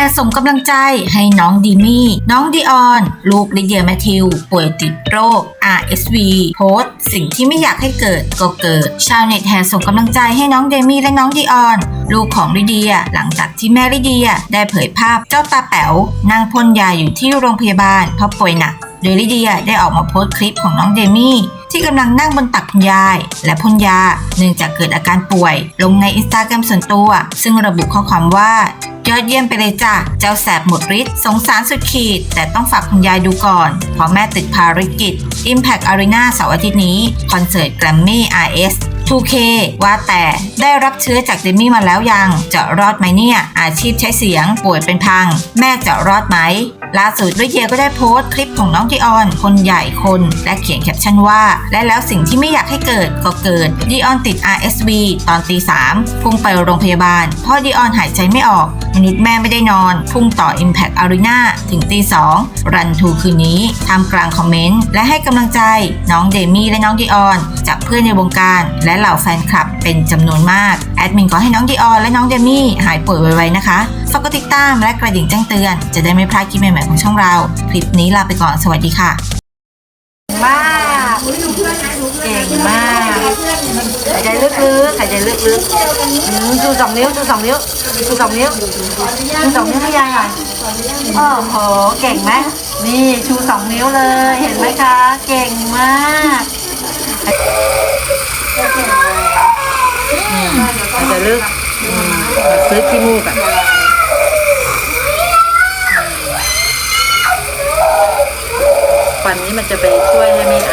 ห่ส่งกำลังใจให้น้องดีมี่ น้องดีออน ลูกลิเดียแมทธิว ป่วยติดโรค RSV โพสสิ่งที่ไม่อยากให้เกิดก็เกิด ชาวเน็ตแห่ส่งกำลังใจให้น้องเดมี่และน้องดีออนลูกของลิเดียหลังจากที่แม่ลิเดียได้เผยภาพเจ้าตาแป๋วนั่งพ่นยาอยู่ที่โรงพยาบาลเพราะป่วยหนัก โดยลิเดียได้ออกมาโพสต์คลิปของน้องเดมี่ที่กำลังนั่งบนตักคุณยาย และพ่นยา เนื่องจากเกิดอาการป่วย ลงในอินสตาแกรมส่วนตัว ซึ่งระบุข้อความว่า ยอดเยี่ยมไปเลยจ้ะ เจ้าแสบหมดฤทธิ์สงสารสุดขีด แต่ต้องฝากคุณยายดูก่อน เพราะแม่ติดภารกิจ Impact Arena เสาร์อาทิตย์นี้ คอนเสิร์ต Grammy RS 2K ว่าแต่ได้รับเชื้อจากเดมี่มาแล้วยัง จะรอดไหมเนี่ย อาชีพใช้เสียงป่วยเป็นพัง แม่จะรอดไหมล่าสุดลิเดียก็ได้โพสต์คลิปของน้องดีออน คนใหญ่คน และเขียนแคปชั่นว่า และแล้วสิ่งที่ไม่อยากให้เกิดก็เกิดดีออนติด RSV ตอนตีสามพุ่งไปโรงพยาบาลพ่อดีออนหายใจไม่ออกมนุษย์แม่ไม่ได้นอน พุ่งต่อ Impact Arena ถึงตีสองรันทูคืนนี้ทำกลางคอมเมนต์ และให้กำลังใจน้องเดมี่และน้องดีออน จากเพื่อนในวงการและเหล่าแฟนคลับเป็นจำนวนมาก แอดมินขอให้น้องดีออนและน้องเดมี่หายป่วยไวๆนะคะฝากกดติดตามและกระดิ่งแจ้งเตือน จะได้ไม่พลาดคลิปใหม่ๆของช่องเรา คลิปนี้ลาไปก่อนสวัสดีค่ะ มากเก่งมาก หายใจลึกๆหายใจลึกๆอืมชูสองนิ้วชูสองนิ้วชูสองนิ้วชูสองนิ้วให้ยายหน่อยโอ้โหเก่งไหมนี่ชูสองนิ้วเลยเห็นไหมคะ เก่งมากหายใจลึกซื้อขี้มูกอะฟันนี้มันจะไปช่วยให้ไม่ไอ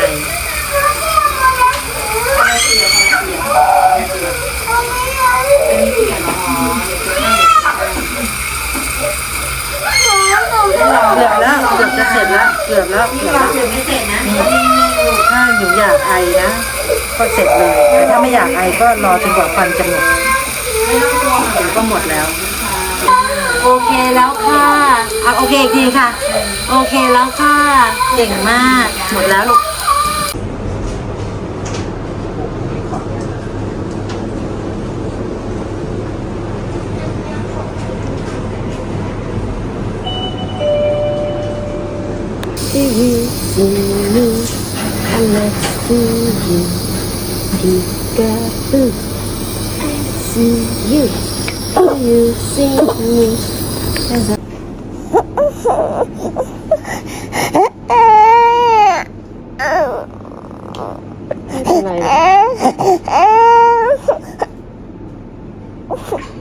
เกือบแล้วเกือบจะเสร็จแล้วเกือบแล้วเกือบแล้วนี่ถ้าหนูอยากไอนะก็เสร็จเลยแต่ถ้าไม่อยากไอก็รอจนกว่าฟันจะหมดเดี๋ยวก็หมดแล้ว โอเคแล้วค่ะอะโอเคอีกทีค่ะ โอเคแล้วค่ะเก่งมากหมดแล้วลูก see you, see you, I let's see you, I See you, oh you, see me. As I Oh.